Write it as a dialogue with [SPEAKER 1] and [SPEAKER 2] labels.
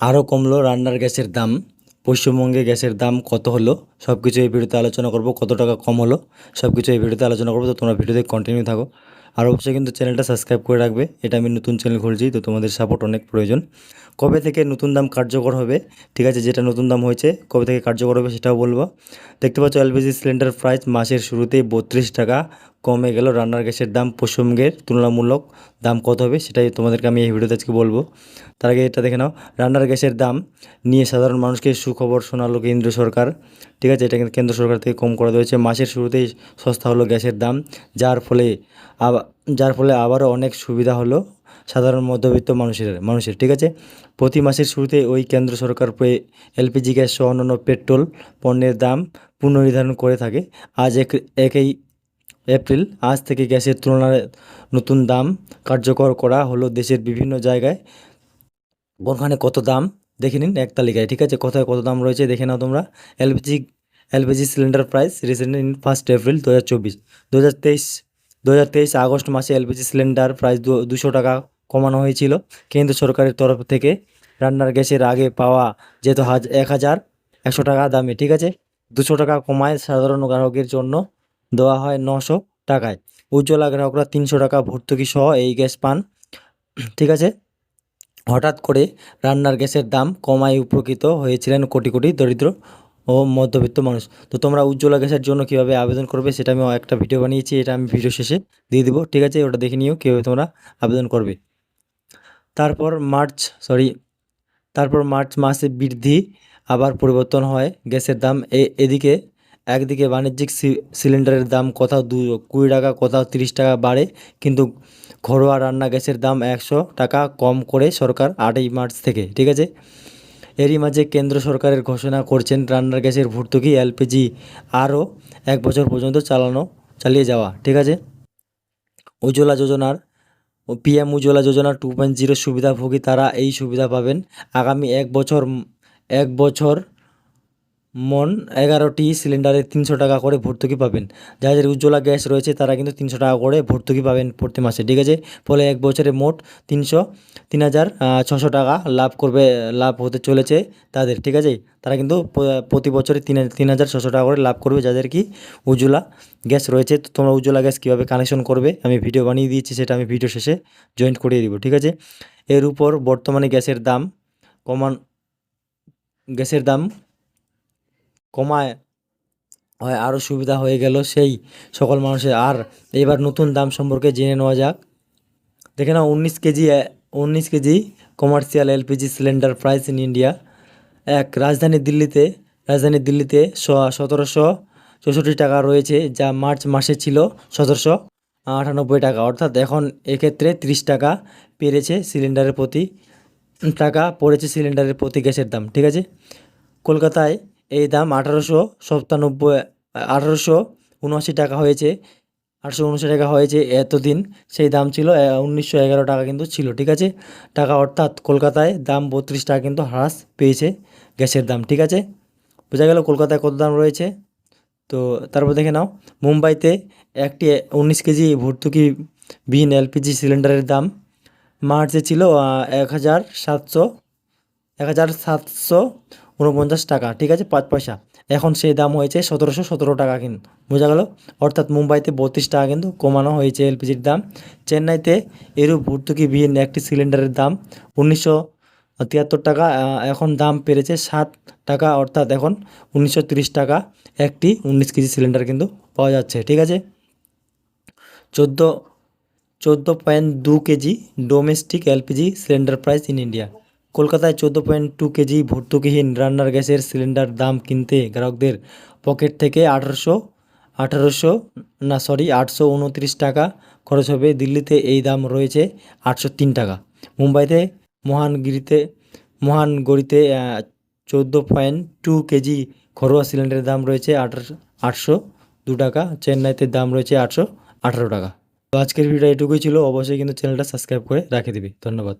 [SPEAKER 1] আরও কমলো রান্নার গ্যাসের দাম, পশ্চিমবঙ্গে গ্যাসের দাম কত হলো সব কিছু এই ভিডিওতে আলোচনা করব, কত টাকা কম হলো সব কিছু এই ভিডিওতে আলোচনা করব, তো তোমরা ভিডিওতে কন্টিনিউ থাকো। আর অবশ্যই কিন্তু চ্যানেলটা সাবস্ক্রাইব করে রাখবে, এটা আমি নতুন চ্যানেল খুলছি, তো তোমাদের সাপোর্ট অনেক প্রয়োজন। কবে থেকে নতুন দাম কার্যকর হবে, ঠিক আছে, যেটা নতুন দাম হয়েছে, কবে থেকে কার্যকর হবে সেটাও বলব। দেখতে পাচ্ছ এলপিজি সিলিন্ডার প্রাইস মাসের শুরুতেই বত্রিশ টাকা কমে গেল। রান্নার গ্যাসের দাম পশ্চিমবঙ্গের তুলনামূলক দাম কত হবে সেটাই তোমাদেরকে আমি এই ভিডিওতে আজকে বলব। তার আগে এটা দেখে নাও, রান্নার গ্যাসের দাম নিয়ে সাধারণ মানুষকে সুখবর শোনালো কেন্দ্র সরকার। ঠিক আছে, এটা কেন্দ্র সরকার থেকে কম করা হয়েছে। মাসের শুরুতেই সস্তা হলো গ্যাসের দাম, যার ফলে যার ফলে আবারও অনেক সুবিধা হলো সাধারণ মধ্যবিত্ত মানুষের মানুষের। ঠিক আছে, প্রতি মাসের শুরুতে ওই কেন্দ্র সরকার এলপিজি গ্যাস সহ অন্যান্য পেট্রোল পণ্যের দাম পুনর্নির্ধারণ করে থাকে। আজ এক, একই এপ্রিল, আজ থেকে গ্যাসের তুলনায় নতুন দাম কার্যকর করা হলো দেশের বিভিন্ন জায়গায়। কোনখানে কত দাম? দেখে নিন এক তালিকায়, ঠিক আছে? কোথায় কত দাম রয়েছে দেখে নাও তোমরা। LPG LPG cylinder price recent in first April দু হাজার চব্বিশ। দু হাজার তেইশ দু হাজার তেইশ আগস্ট মাসে এলপিজি সিলিন্ডার প্রাইস দুশো টাকা কমানো হয়েছিল। কেন্দ্র সরকারের তরফ থেকে রান্নার গ্যাসের আগে পাওয়া যেহেতু হাজ, এক হাজার একশো টাকা দামে, ঠিক আছে? দুশো টাকা কমায় সাধারণ গ্রাহকের জন্য। দেওয়া হয় নশো টাকায়। উজ্জ্বলা গ্রাহকরা তিনশো টাকা ভর্তুকি সহ এই গ্যাস পান। ঠিক আছে? হঠাৎ করে রান্নার গ্যাসের দাম কমায় উপকৃত হয়েছিলেন কোটি কোটি দরিদ্র ও মধ্যবিত্ত মানুষ। তো তোমরা উজ্জ্বলা গ্যাসের জন্য কীভাবে আবেদন করবে সেটা আমি একটা ভিডিও বানিয়েছি, এটা আমি ভিডিও শেষে দিয়ে দেবো। ঠিক আছে? ওটা দেখে নিও কীভাবে তোমরা আবেদন করবে। তারপর মার্চ, সরি, তারপর মার্চ মাসে বৃদ্ধি আবার পরিবর্তন হয়, গ্যাসের দাম এদিকে একদিকে বাণিজ্যিক সিলিন্ডারের দাম কোথাও দু, কুড়ি টাকা, কোথাও তিরিশ টাকা বাড়ে, কিন্তু ঘরোয়া রান্না গ্যাসের দাম একশো টাকা কম করে সরকার আটই মার্চ থেকে, ঠিক আছে? এরই মাঝে কেন্দ্র সরকারের ঘোষণা করছেন রান্নার গ্যাসের ভর্তুকি এলপিজি আরও এক বছর পর্যন্ত চালানো, চালিয়ে যাওয়া, ঠিক আছে? উজ্জ্বলা যোজনার, PM Ujjwala Yojana two point zero সুবিধাভোগী তারা এই সুবিধা পাবেন আগামী এক বছর এক বছর মন এগারোটি সিলিন্ডারে তিনশো টাকা করে ভর্তুকি পাবেন। যাদের উজ্জ্বলা গ্যাস রয়েছে, তারা কিন্তু তিনশো টাকা করে ভর্তুকি পাবেন প্রতি মাসে, ঠিক আছে? ফলে এক বছরে মোট তিনশো, তিন হাজার ছশো টাকা লাভ করবে, লাভ হতে চলেছে তাদের, ঠিক আছে? তারা কিন্তু প্রতি বছরে তিন তিন হাজার ছশো টাকা করে লাভ করবে যাদের কি উজ্জ্বলা গ্যাস রয়েছে। তো তোমরা উজ্জ্বলা গ্যাস কীভাবে কানেকশন করবে? আমি ভিডিও বানিয়ে দিয়েছি, সেটা আমি ভিডিও শেষে জয়েন্ট করিয়ে দিব, ঠিক আছে? এর উপর বর্তমানে গ্যাসের দাম কমান, গ্যাসের দাম কমায়, হয় আরও সুবিধা হয়ে গেল সেই সকল মানুষের। আর এবার নতুন দাম সম্পর্কে জেনে নেওয়া যাক। দেখে নাও, উনিশ কেজি উনিশ KG commercial LPG cylinder price in India এক, রাজধানী দিল্লিতে রাজধানী দিল্লিতে সতেরোশো চৌষট্টি টাকা রয়েছে, যা মার্চ মাসে ছিল সতেরোশো আটানব্বই টাকা। অর্থাৎ এখন এক্ষেত্রে তিরিশ টাকা পেরেছে সিলিন্ডারের প্রতি, টাকা পড়েছে সিলিন্ডারের প্রতি গ্যাসের দাম। ঠিক আছে? কলকাতায় এই দাম আঠারোশো সপ্তানব্বই, আঠারোশো উনআশি টাকা হয়েছে, আটশো উনআশি টাকা হয়েছে এতদিন। সেই দাম ছিল উনিশশো এগারো টাকা কিন্তু ছিল, ঠিক আছে? টাকা অর্থাৎ কলকাতায় দাম বত্রিশ টাকা কিন্তু হ্রাস পেয়েছে গ্যাসের দাম, ঠিক আছে? বোঝা গেল কলকাতায় কত দাম রয়েছে? তো তারপর দেখে নাও, মুম্বাইতে একটি উনিশ কেজি ভর্তুকি বিন এলপিজি সিলিন্ডারের দাম মার্চে ছিল এক হাজার সাতশো, এক হাজার সাতশো উনপঞ্চাশ টাকা, ঠিক আছে? পাঁচ পয়সা। এখন সেই দাম হয়েছে সতেরোশো সতেরো টাকা কিন্তু, বোঝা গেল? অর্থাৎ মুম্বাইতে বত্রিশ টাকা কিন্তু কমানো হয়েছে এলপিজির দাম। চেন্নাইতে এরূপ ভর্তুকি ভর্তুকিবিহীন একটি সিলিন্ডারের দাম উনিশশো তিয়াত্তর টাকা এখন দাম পেরেছে সাত টাকা, অর্থাৎ এখন উনিশশো টাকা একটি উনিশ কেজি সিলিন্ডার কিন্তু পাওয়া যাচ্ছে, ঠিক আছে? চোদ্দ চোদ্দ পয়েন্ট দু KG domestic LPG cylinder price in India. কলকাতায় চোদ্দ পয়েন্ট টু কেজি ভর্তুকিহীন রান্নার গ্যাসের সিলিন্ডার দাম কিনতে গ্রাহকদের পকেট থেকে আঠারোশো আঠারোশো, না সরি আটশো উনত্রিশ টাকা খরচ হবে। দিল্লিতে এই দাম রয়েছে আটশো তিন টাকা। মুম্বাইতে মহানগিরিতে মহানগরীতে চোদ্দ পয়েন্ট টু কেজি ঘরোয়া সিলিন্ডারের দাম রয়েছে আটশো দু টাকা। চেন্নাইতে দাম রয়েছে আটশো আঠারো টাকা। তো আজকের ভিডিও এটুকুই ছিল। অবশ্যই কিন্তু চ্যানেলটা সাবস্ক্রাইব করে রাখে দিবি। ধন্যবাদ।